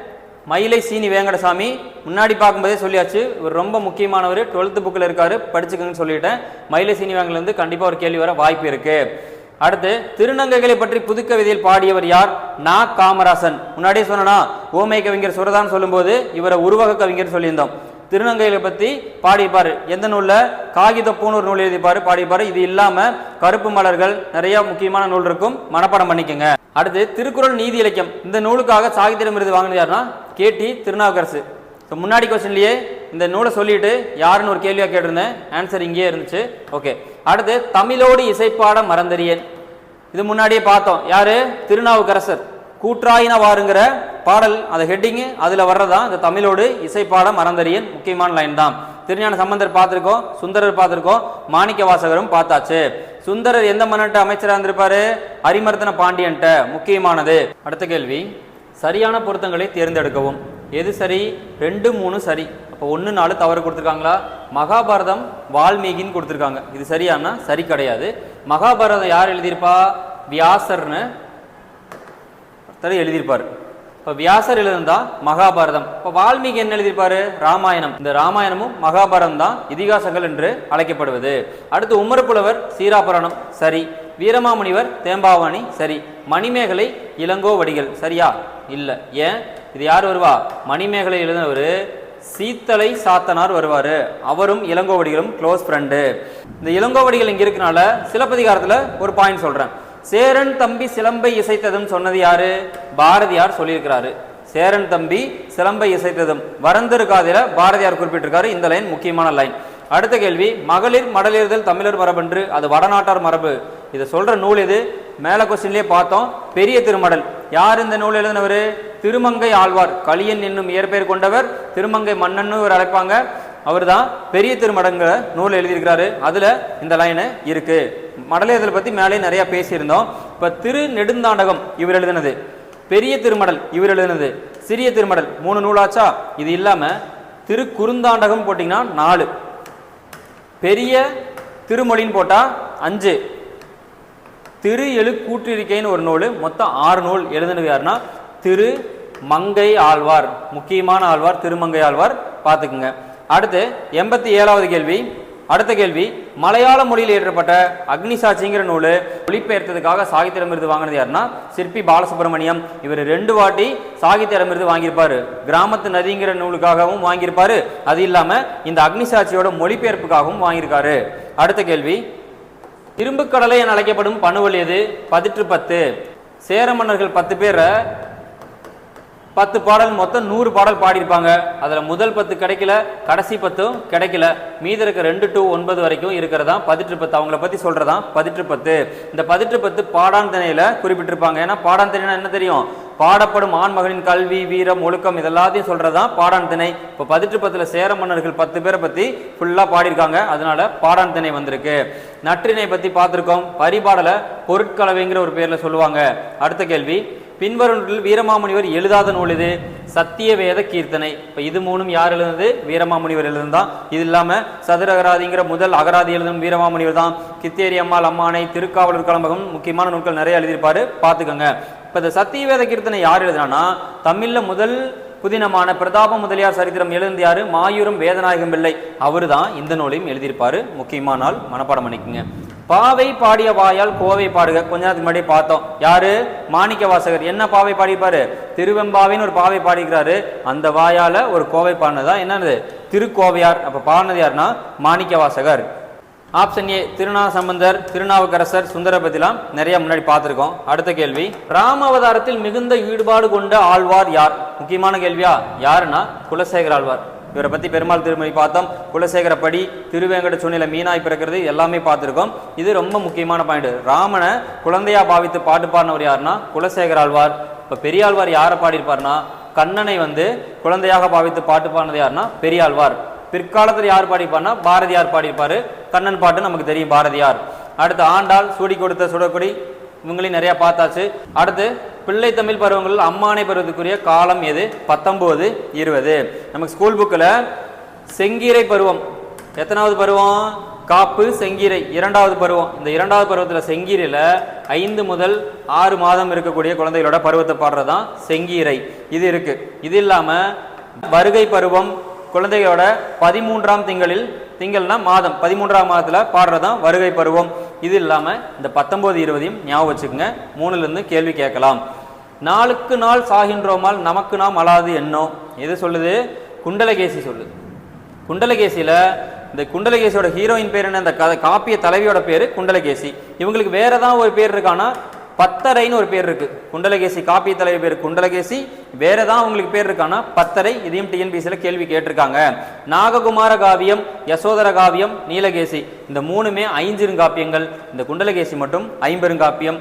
மயிலை சீனி வேங்கடசாமி. முன்னாடி பார்க்கும்போதே சொல்லியாச்சு. இவர் ரொம்ப முக்கியமானவர். டுவெல்த்து புக்கில் இருக்காரு. படிச்சுக்கங்கன்னு சொல்லிட்டேன். மயிலை சீனி வேங்கலேருந்து கண்டிப்பாக ஒரு கேள்வி வர வாய்ப்பு இருக்கு. அடுத்து திருநங்கைகளை பற்றி புதுக்கவிதையில் பாடியவர் யார்? நா. காமராசன். முன்னாடியே சொன்னா ஓமை கவிஞர் சுரதான் சொல்லும்போது இவரை உருவக கவிஞர் சொல்லியிருந்தோம். திருநங்கைகளை பற்றி பாடியிருப்பார் எந்த நூலில்? காகித பூணூர் நூல் எழுதிப்பார் பாடியிருப்பார் இது இல்லாமல் கருப்பு மலர்கள் நிறைய முக்கியமான நூல் இருக்கும். மனப்பாடம் பண்ணிக்கோங்க. அடுத்து திருக்குறள் நீதி இலக்கியம். இந்த நூலுக்காக சாகித்யம் விருது வாங்கினது யாருன்னா? கேடி திருநாவுக்கரசு. ஸோ முன்னாடி கொஸ்டின்லேயே இந்த நூலை சொல்லிட்டு யாருன்னு ஒரு கேள்வியாக கேட்டிருந்தேன். ஆன்சர் இங்கேயே இருந்துச்சு. ஓகே அடுத்து தமிழோடு இசைப்பாட மறந்தறியன். இது முன்னாடியே பார்த்தோம். யாரு? திருநாவுக்கரசர். கூற்றாயின வாருங்கிற பாடல் அந்த ஹெட்டிங்கு அதில் வர்றதான் இந்த தமிழோடு இசைப்பாடம் மறந்தறியன் முக்கியமான லைன் தான். திருஞான சம்பந்தர் பார்த்துருக்கோம் சுந்தரர் பார்த்துருக்கோம் மாணிக்க வாசகரும் பார்த்தாச்சு. சுந்தரர் எந்த மன்னன்ட்ட அமைச்சராக இருந்திருப்பாரு? அரிமர்த்தன பாண்டியன்ட்ட முக்கியமானது. அடுத்த கேள்வி. சரியான பொருத்தங்களை தேர்ந்தெடுக்கவும். எது சரி? ரெண்டு மூணு சரி. அப்போ ஒன்று நாலு தவறு கொடுத்துருக்காங்களா? மகாபாரதம் வால்மீகின்னு கொடுத்துருக்காங்க. இது சரியானா சரி கிடையாது. மகாபாரதம் யார் எழுதியிருப்பா? வியாசர்னு தடவை எழுதியிருப்பார். இப்போ வியாசர் எழுதுந்தா மகாபாரதம். இப்போ வால்மீகி என்ன எழுதியிருப்பாரு? ராமாயணம். இந்த ராமாயணமும் மகாபாரதம் தான் இதிகாசங்கள் என்று அழைக்கப்படுவது. அடுத்து உமரப்புலவர் சீராபுராணம் சரி. வீரமாமுனிவர் தேம்பாவணி சரி. மணிமேகலை இளங்கோவடிகள் சரியா? இல்லை. ஏன்? இது யார் வருவா? மணிமேகலை எழுதினவர் சீத்தலை சாத்தனார் வருவார். அவரும் இளங்கோவடிகளும் க்ளோஸ் ஃப்ரெண்டு இந்த இளங்கோவடிகள் இங்கே இருக்கனால சிலப்பதிகாரத்தில் ஒரு பாயிண்ட் சொல்கிறேன் சேரன் தம்பி சிலம்பை இசைத்ததும் சொன்னது யாரு? பாரதியார் சொல்லியிருக்கிறாரு. சேரன் தம்பி சிலம்பை இசைத்ததும் வரந்திருக்காதில பாரதியார் குறிப்பிட்டிருக்காரு. இந்த லைன் முக்கியமான லைன். அடுத்த கேள்வி மகளிர் மடலேறுதல் தமிழர் மரபன்று அது வடநாட்டார் மரபு. இதை சொல்ற நூல் இது மேல கொஸ்டின்லயே பார்த்தோம். பெரிய திருமடல். யார் இந்த நூல் எழுதினவர்? திருமங்கை ஆழ்வார். கலியன் என்னும் இயற்பெயர் கொண்டவர். திருமங்கை மன்னன்னு ஒரு அழைப்பாங்க. அவர்தான் பெரிய திருமடங்கிற நூல் எழுதியிருக்கிறாரு. அதுல இந்த லைனு இருக்கு. மடலேதல் பத்தி மேலே நிறைய பேசியிருந்தோம். இப்ப திரு நெடுந்தாண்டகம் இவர் எழுதினது. பெரிய திருமடல் இவர் எழுதினது. சிறிய திருமடல் மூணு நூலாச்சா? இது இல்லாம திரு குறுந்தாண்டகம் போட்டிங்கன்னா நாலு. பெரிய திருமொழின்னு போட்டா அஞ்சு. திரு எழு கூற்றிருக்கைன்னு ஒரு நூல் மொத்தம் ஆறு நூல் எழுதினது யாருன்னா? திரு மங்கை ஆழ்வார். முக்கியமான ஆழ்வார் திருமங்கை ஆழ்வார். பார்த்துக்குங்க. அடுத்து எண்பத்தி ஏழாவது கேள்வி. அடுத்த கேள்வி மலையாள மொழியில் இயற்றப்பட்ட அக்னி சாட்சிங்கிற நூல் மொழிபெயர்த்ததுக்காக சாகித்யம் விருது வாங்கினது யாருன்னா சிற்பி பாலசுப்ரமணியம். இவர் ரெண்டு வாட்டி சாகித்யம் விருது வாங்கியிருப்பாரு. கிராமத்து நதிங்கிற நூலுக்காகவும் வாங்கியிருப்பாரு. அது இல்லாம இந்த அக்னி சாட்சியோட மொழிபெயர்ப்புக்காகவும் வாங்கியிருக்காரு. அடுத்த கேள்வி இரும்புக்கடலை என அழைக்கப்படும் பணுவல் எது? பதிற்று பத்து. சேர மன்னர்கள் பத்து பேரை பத்து பாடல் மொத்தம் நூறு பாடல் பாடியிருப்பாங்க. அதில் முதல் பத்து கிடைக்கல கடைசி பத்தும் கிடைக்கல. மீதி இருக்க ரெண்டு டு ஒன்பது வரைக்கும் இருக்கிறதா? பதிற்று பத்து. அவங்கள பற்றி சொல்கிறதான் பதிற்று பத்து. இந்த பதிற்று பத்து பாடான் குறிப்பிட்டிருப்பாங்க. ஏன்னா பாடான் என்ன தெரியும்? பாடப்படும் ஆண்மகனின் கல்வி வீரம் ஒழுக்கம் இதெல்லாத்தையும் சொல்றதா? பாடான் திணை இப்போ பதிற்று பத்தில் சேர மன்னர்கள் பத்து பேரை பற்றி ஃபுல்லாக பாடியிருக்காங்க. அதனால பாடான் திணை வந்திருக்கு. நற்றினை பற்றி பார்த்துருக்கோம். பரிபாடலை பொருட்கலவைங்கிற ஒரு பேரில் சொல்லுவாங்க. அடுத்த கேள்வி. பின்வரும் வீரமாமுனிவர் எழுதாத நூல் இது. சத்தியவேத கீர்த்தனை. இப்போ இது மூணும் யார் எழுதுனது? வீரமாமுனிவர் எழுதுந்தான் இது இல்லாமல் சதுர அகராதிங்கிற முதல் அகராதி எழுதும் வீரமாமுனிவர் தான். கித்தேரி அம்மாள் அம்மானை திருக்காவலூர் கலம்பகம் முக்கியமான நூல்கள் நிறைய எழுதியிருப்பாரு. பார்த்துக்கோங்க. இப்போ இந்த சத்தியவேத கீர்த்தனை யார் எழுதுனானா தமிழில் முதல் புதினமான பிரதாப முதலியார் சரித்திரம் எழுந்து யாரு? மாயூரம் வேதநாயகம் பிள்ளை. அவர் தான் இந்த நூலையும் எழுதியிருப்பாரு. முக்கியமான நாள் மனப்பாடம் பண்ணிக்கோங்க. பாவை பாடிய வாயால் கோவை பாடுக. கொஞ்ச நேரத்துக்கு முன்னாடி பார்த்தோம். யாரு? மாணிக்க வாசகர் என்ன பாவை பாடிப்பாரு? திருவெம்பாவின்னு ஒரு பாவை பாடிக்கிறாரு அந்த வாயால ஒரு கோவை பாடினதா? என்னது? திருக்கோவையார். அப்ப பாடினது யாருன்னா? மாணிக்க வாசகர் ஆப்ஷன் ஏ திருநா சம்பந்தர் திருநாவுக்கரசர் சுந்தரபதிலாம் நிறைய முன்னாடி பார்த்துருக்கோம். அடுத்த கேள்வி. ராமாவதாரத்தில் மிகுந்த ஈடுபாடு கொண்ட ஆழ்வார் யார்? முக்கியமான கேள்வியா? யாருன்னா? குலசேகர் ஆழ்வார். இவரை பற்றி பெருமாள் திருமணி பார்த்தோம். குலசேகரப்படி திருவேங்கட சூழ்நிலை மீனாய் பிறக்கிறது எல்லாமே பார்த்துருக்கோம். இது ரொம்ப முக்கியமான பாயிண்ட் ராமனை குழந்தையா பாவித்து பாட்டு பாடினவர் யாருன்னா குலசேகர் ஆழ்வார். இப்போ பெரியாழ்வார் யாரை பாடியிருப்பார்னா கண்ணனை வந்து குழந்தையாக பாவித்து பாட்டு பாடினது யாருன்னா பெரியாழ்வார். பிற்காலத்தில் யார் பாடிப்பார்னா பாரதியார் பாடியிருப்பார். கண்ணன் பாட்டு நமக்கு தெரியும் பாரதியார். அடுத்து ஆண்டாள் சூடி கொடுத்த சுடக்குடி இவங்களையும் நிறையா பார்த்தாச்சு. அடுத்து பிள்ளை தமிழ் பருவங்களில் அம்மானை பருவத்துக்குரிய காலம் எது? பத்தொம்போது இருபது. நமக்கு ஸ்கூல் புக்கில் செங்கீரை பருவம். எத்தனாவது பருவம்? காப்பு செங்கீரை. இரண்டாவது பருவம். இந்த இரண்டாவது பருவத்தில் செங்கீரையில் ஐந்து முதல் ஆறு மாதம் இருக்கக்கூடிய குழந்தைகளோட பருவத்தை பாடுறது தான் செங்கீரை. இது இருக்குது இது இல்லாமல் வருகை பருவம் குழந்தைகளோட பதிமூன்றாம் திங்களில் திங்கள்னா மாதம். பதிமூன்றாம் மாதத்துல பாடுறதான் வருகை பருவம். இது இல்லாமல் இந்த பத்தொம்போது இருபதையும் ஞாபகம் வச்சுக்கோங்க. மூணுலேருந்து கேள்வி கேட்கலாம். நாளுக்கு நாள் சாகின்றோமால் நமக்கு நாம் அழாது என்னோ? எது சொல்லுது? குண்டலகேசி சொல்லுது. குண்டலகேசியில் இந்த குண்டலகேசியோட ஹீரோயின் பேர் என்ன? இந்த கதை காப்பிய தலைவியோட பேர் குண்டலகேசி. இவங்களுக்கு வேறு தான் ஒரு பேர் இருக்கானா? பத்தரைன்னு ஒரு பேர் இருக்கு. குண்டலகேசி காப்பி தலைவர் பேர் குண்டலகேசி. வேற தான் உங்களுக்கு பேர் இருக்கானா பத்தரை இதையும் டிஎன்பிசியில் கேள்வி கேட்டிருக்காங்க. நாககுமார காவியம் யசோதர காவியம் நீலகேசி. இந்த மூணுமே ஐஞ்சிருங்காப்பியங்கள் இந்த குண்டலகேசி மட்டும் ஐம்பெருங்காப்பியம்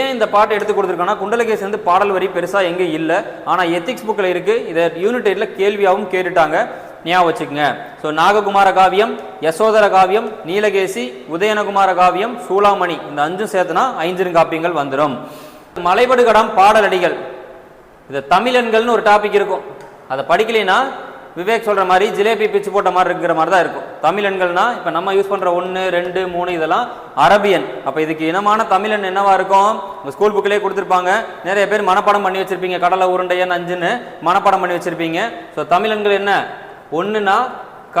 ஏன் இந்த பாட்டை எடுத்து கொடுத்துருக்காங்கன்னா குண்டலகேசி வந்து பாடல் வரி பெருசாக எங்கே இல்லை. ஆனால் எத்திக்ஸ் புக்கில் இருக்குது இதை யூனிட் எயிட்டில் கேள்வியாகவும் கேட்டுட்டாங்க. ஞாபகம் வச்சுக்கோங்க. ஸோ நாககுமார காவியம் யசோதர காவியம் நீலகேசி உதயனகுமார காவியம் சூளாமணி இந்த அஞ்சும் சேர்த்துனா ஐஞ்சிருங்காப்பியங்கள் வந்துடும் மலைபடுகடம் பாடலடிகள். இது தமிழன்கள்னு ஒரு டாபிக் இருக்கும். அதை படிக்கலைன்னா விவேக் சொல்கிற மாதிரி ஜிலேபி பிச்சு போட்ட மாதிரி இருக்கிற மாதிரி தான் இருக்கும். தமிழன்கள்னா இப்போ நம்ம யூஸ் பண்ணுற ஒன்று ரெண்டு மூணு இதெல்லாம் அரபியன். அப்போ இதுக்கு இனமான தமிழன் என்னவா இருக்கும்? உங்கள் ஸ்கூல் புக்கிலே கொடுத்துருப்பாங்க. நிறைய பேர் மனப்பாடம் பண்ணி வச்சுருப்பீங்க. கடலை உருண்டையன் அஞ்சுன்னு மனப்பாடம் பண்ணி வச்சுருப்பீங்க. ஸோ தமிழன்கள் என்ன? ஒன்றுனா க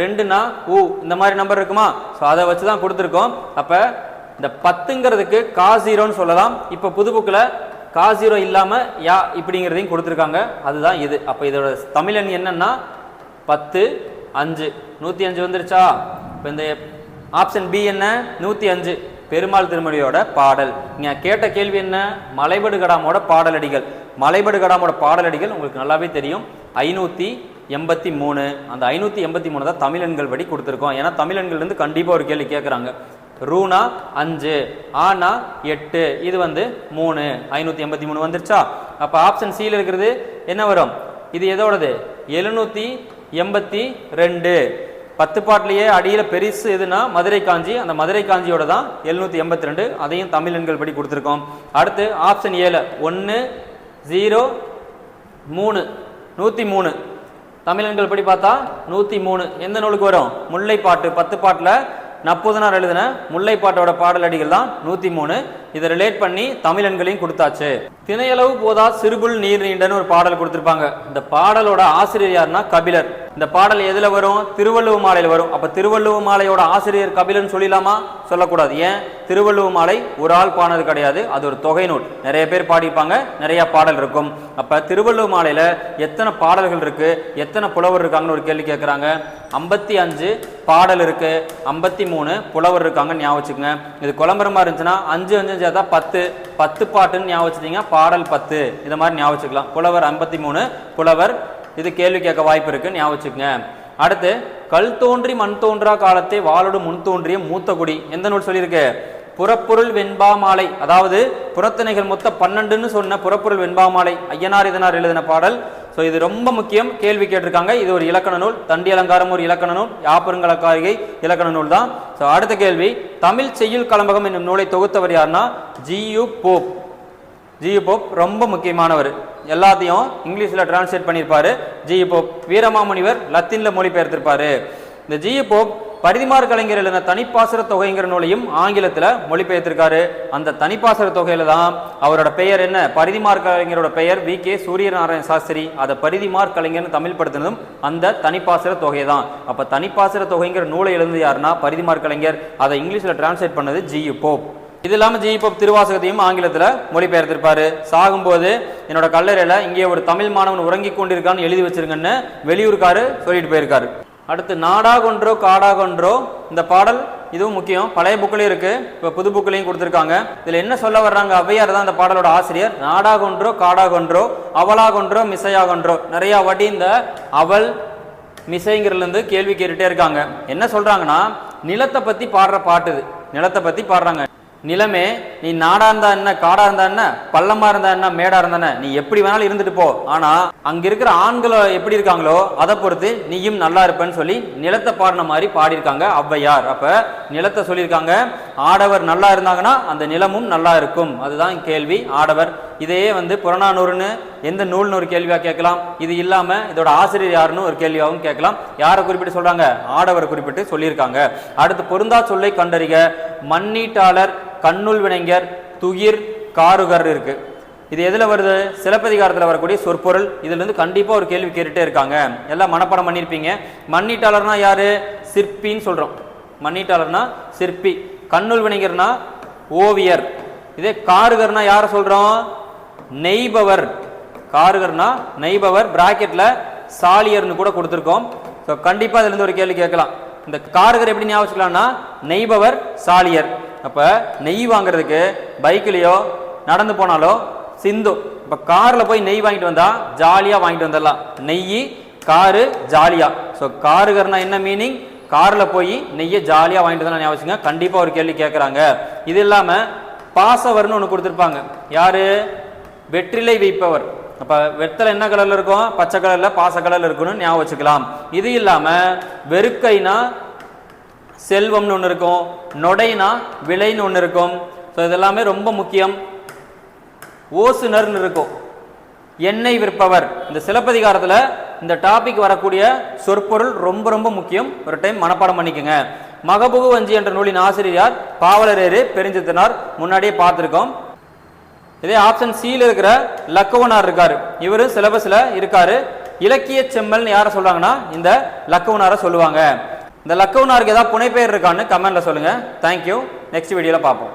ரெண்டுனா ஊ இந்த மாதிரி நம்பர் இருக்குமா? ஸோ அதை வச்சு தான் கொடுத்துருக்கோம். அப்போ இந்த பத்துங்கிறதுக்கு கா ஜீரோன்னு சொல்லலாம். இப்போ புது புக்கில் கா ஜீரோ இல்லாமல் யா இப்படிங்கிறதையும் கொடுத்துருக்காங்க. அதுதான் இது. அப்போ இதோட தமிழன் என்னன்னா பத்து அஞ்சு. நூற்றி அஞ்சு வந்துருச்சா? இப்போ இந்த ஆப்ஷன் பி என்ன? நூற்றி அஞ்சு. பெருமாள் திருமொழியோட பாடல். இங்கே கேட்ட கேள்வி என்ன? மலைபடு கடாமோட பாடலடிகள். மலைபடு கடாமோட பாடலடிகள் உங்களுக்கு நல்லாவே தெரியும். ஐநூற்றி எண்பத்தி மூணு அந்த ஐநூற்றி எண்பத்தி மூணு தான் தமிழன்கள் படி கொடுத்துருக்கோம். ஏன்னா தமிழன்கள்லேருந்து கண்டிப்பாக ஒரு கேள்வி கேட்குறாங்க ரூனா அஞ்சு ஆனா எட்டு இது வந்து மூணு ஐநூற்றி எண்பத்தி மூணு வந்துருச்சா? அப்போ ஆப்ஷன் சியில் இருக்கிறது என்ன வரும்? இது எதோடது? எழுநூற்றி எண்பத்தி ரெண்டு. பத்து பாட்டிலேயே அடியில் பெருசு எதுனா மதுரை காஞ்சி அந்த மதுரை காஞ்சியோட தான் எழுநூற்றி எண்பத்தி ரெண்டு. அதையும் தமிழன்கள் படி கொடுத்துருக்கோம். அடுத்து ஆப்ஷன் ஏழு ஒன்று ஜீரோ மூணு நூற்றி மூணு. தமிழன்கள் படி பார்த்தா நூற்றி மூணு. எந்த நூலுக்கு வரும்? முல்லைப்பாட்டு. பத்து பாட்டில் நப்புதனார் எழுதின முல்லைப்பாட்டோட பாடலடிகள் தான் நூற்றி மூணு. இதை ரிலேட் பண்ணி தமிழன்களையும் கொடுத்தாச்சு. திணையளவு போதா சிறுபுல் நீர் நீண்டன்னு ஒரு பாடல் கொடுத்துருப்பாங்க. இந்த பாடலோட ஆசிரியர் யாருன்னா கபிலர். இந்த பாடல் எதுல வரும்? திருவள்ளுவ மாலையில் வரும். அப்ப திருவள்ளுவ மாலையோட ஆசிரியர் கபிலன் சொல்லிடலாமா? சொல்லக்கூடாது. ஏன்? திருவள்ளுவ மாலை ஒரு ஆள் பாடினது கிடையாது. அது ஒரு தொகை நூல். நிறைய பேர் பாடிப்பாங்க நிறைய பாடல் இருக்கும். அப்ப திருவள்ளுவ மாலையில எத்தனை பாடல்கள் இருக்கு? எத்தனை புலவர் இருக்காங்கன்னு ஒரு கேள்வி கேட்குறாங்க ஐம்பத்தி அஞ்சு பாடல் இருக்கு. ஐம்பத்தி மூணு புலவர் இருக்காங்கன்னு ஞாபகம் வச்சுக்கோங்க. இது குழம்பரமா இருந்துச்சுன்னா அஞ்சு அஞ்சு சேர்த்தா பத்து. பத்து பாட்டுன்னு ஞாபகம் பாடல் பத்து. இந்த மாதிரி ஞாபகம் வச்சுக்கலாம். புலவர் ஐம்பத்தி மூணு புலவர் இது கேள்வி கேட்க வாய்ப்பு இருக்கு ஞாபகம் அடுத்து கல் தோன்றி மண் தோன்றா காலத்தை வாளோடு முன் தோன்றிய மூத்த குடி. எந்த நூல் சொல்லியிருக்கு? புறப்பொருள் வெண்பா மாலை அதாவது புறத்திணைகள் மொத்த பன்னெண்டுன்னு சொன்ன புறப்பொருள் வெண்பா மாலை ஐயனார் இதனார் எழுதின பாடல். ஸோ இது ரொம்ப முக்கியம். கேள்வி கேட்டிருக்காங்க. இது ஒரு இலக்கண நூல். தண்டி அலங்காரம் ஒரு இலக்கண நூல். யாப்பருங்கலக்காரிகை இலக்கண நூல் தான். ஸோ அடுத்த கேள்வி. தமிழ் செய்யுள் கலம்பகம் என்னும் நூலை தொகுத்தவர் யாருன்னா ஜியு போப். ஜியு போப் ரொம்ப முக்கியமானவர். எல்லாத்தையும் இங்கிலீஷில் டிரான்ஸ்லேட் பண்ணியிருப்பாரு. G U Pope. வீரமாமுனிவர் லத்தீனில் மொழிபெயர்த்திருப்பாரு. இந்த ஜியு போப் பரிதிமார் கலைஞர் எழுதின தனிப்பாசுர தொகைங்கிற நூலையும் ஆங்கிலத்தில் மொழிபெயர்த்திருக்காரு. அந்த தனிப்பாசுர தொகையில தான் அவரோட பெயர் என்ன? பரிதிமார் கலைஞரோட பெயர் வி. கே. சூரியநாராயண சாஸ்திரி. அதை பரிதிமார் கலைஞர்னு தமிழ் படுத்தினதும் அந்த தனிப்பாசுர தொகை தான் அப்போ தனிப்பாசுர தொகைங்கிற நூலை எழுந்து யாருன்னா பரிதிமார் கலைஞர். அதை இங்கிலீஷில் டிரான்ஸ்லேட் பண்ணது ஜியு போப். இது இல்லாமல் ஜிபப் திருவாசகத்தையும் ஆங்கிலத்தில் மொழிபெயர்த்திருப்பாரு. சாகும்போது என்னோட கல்லறையில் இங்கே ஒரு தமிழ் மாணவன் உறங்கி கொண்டிருக்கான்னு எழுதி வச்சிருங்கன்னு வெளியூருக்காரு சொல்லிட்டு போயிருக்காரு. அடுத்து நாடா காடாகொன்றோ இந்த பாடல் இதுவும் முக்கியம். பழைய புக்கிலையும் இருக்கு. இப்போ புது புக்கிலையும் கொடுத்துருக்காங்க. இதில் என்ன சொல்ல வர்றாங்க? ஔவையார் தான் இந்த பாடலோட ஆசிரியர். நாடா கொன்றோ காடா கொன்றோ அவலா நிறையா வாட்டி இந்த அவல் மிசைங்கிறதுலேருந்து கேள்வி கேட்டுட்டே இருக்காங்க. என்ன சொல்றாங்கன்னா நிலத்தை பத்தி பாடுற பாட்டு இது. நிலத்தை பத்தி பாடுறாங்க. நிலமே நீ நாடா இருந்தா என்ன காடா இருந்தா என்ன பள்ளமா இருந்தா என்ன மேடா இருந்தா நீ எப்படி வேணாலும் இருந்துட்டு போ. ஆனா அங்க இருக்கிற ஆண்களை எப்படி இருக்காங்களோ அதை பொறுத்து நீயும் நல்லா இருப்பேன்னு சொல்லி நிலத்தை பாடின மாதிரி பாடியிருக்காங்க ஔவையார். அப்ப நிலத்தை சொல்லியிருக்காங்க ஆடவர் நல்லா இருந்தாங்கன்னா அந்த நிலமும் நல்லா இருக்கும். அதுதான் கேள்வி. ஆடவர் இதையே வந்து புறநானூறுன்னு எந்த நூல்னு ஒரு கேள்வியாக கேட்கலாம்? இது இல்லாமல் இதோட ஆசிரியர் யாருன்னு ஒரு கேள்வியாகவும் கேட்கலாம். யாரை குறிப்பிட்டு சொல்கிறாங்க ஆடவரை குறிப்பிட்டு சொல்லியிருக்காங்க. அடுத்து பொருந்தா சொல்லை கண்டறிக. மண்ணீட்டாளர் கண்ணுள் வினைஞர் துயிர் காருகர் இருக்கு. இது எதில் வருது? சிலப்பதிகாரத்தில் வரக்கூடிய சொற்பொருள். இதுலேருந்து கண்டிப்பாக ஒரு கேள்வி கேட்டுட்டே இருக்காங்க. எல்லாம் மனப்பாடம் பண்ணியிருப்பீங்க. மண்ணீட்டாளர்னா யார்? சிற்பின்னு சொல்கிறோம் மண்ணீட்டாளர்னா சிற்பி. கண்ணுள் வினைஞர்னா ஓவியர். இதே காருகர்னா யாரை சொல்கிறோம் நெய்பவர். காருகர்னா நெய்பவர் ப்ராக்கெட்டில் சாலியர்னு கூட கொடுத்துருக்கோம். ஸோ கண்டிப்பாக அதுலேருந்து ஒரு கேள்வி கேட்கலாம். இந்த காருகர் எப்படி ஞாபகம் நெய்பவர் சாலியர். அப்போ நெய் வாங்குறதுக்கு பைக்லேயோ நடந்து போனாலோ சிந்து. இப்போ காரில் போய் நெய் வாங்கிட்டு வந்தால் ஜாலியாக வாங்கிட்டு வந்துடலாம். நெய் காரு ஜாலியாக ஸோ காருகர்னா என்ன மீனிங் காரில் போய் நெய்யை ஜாலியாக வாங்கிட்டு தான் ஞாபகம் கண்டிப்பாக ஒரு கேள்வி கேட்குறாங்க. இது இல்லாமல் பாசவர்னு ஒன்று கொடுத்துருப்பாங்க. யாரு? வெற்றிலை வைப்பவர். அப்ப வெத்தலை என்ன கலர்ல இருக்கும்? பச்சை கலர்ல பாச கலர்ல இருக்கும்னு ஞாபகம் வச்சுக்கலாம். இது இல்லாம வெறுக்கைனா செல்வம்னு ஒன்று இருக்கும். நொடைனா விலைன்னு ஒன்று இருக்கும். ஸோ இதெல்லாமே ரொம்ப முக்கியம். ஓசுனர்னு இருக்கும். எண்ணெய் விற்பவர். இந்த சிலப்பதிகாரத்தில் இந்த டாபிக் வரக்கூடிய சொற்பொருள் ரொம்ப ரொம்ப முக்கியம். ஒரு டைம் மனப்பாடம் பண்ணிக்கோங்க. மகபுகு வஞ்சி என்ற நூலின் ஆசிரியர் பாவலரேறு பெருஞ்சித்தனார். முன்னாடியே பார்த்துருக்கோம். இதே ஆப்ஷன் சியில் இருக்கிற லக்குவனார் இருக்கார். இவரும் சிலபஸில் இருக்கார். இலக்கிய செம்மல்னு யாரை சொல்கிறாங்கன்னா இந்த லக்குவனாரை சொல்லுவாங்க. இந்த லக்குவனாருக்கு ஏதாவது புனைப்பெயர் இருக்கான்னு கமெண்ட்ல சொல்லுங்கள் தேங்க்யூ நெக்ஸ்ட் வீடியோவில் பார்ப்போம்.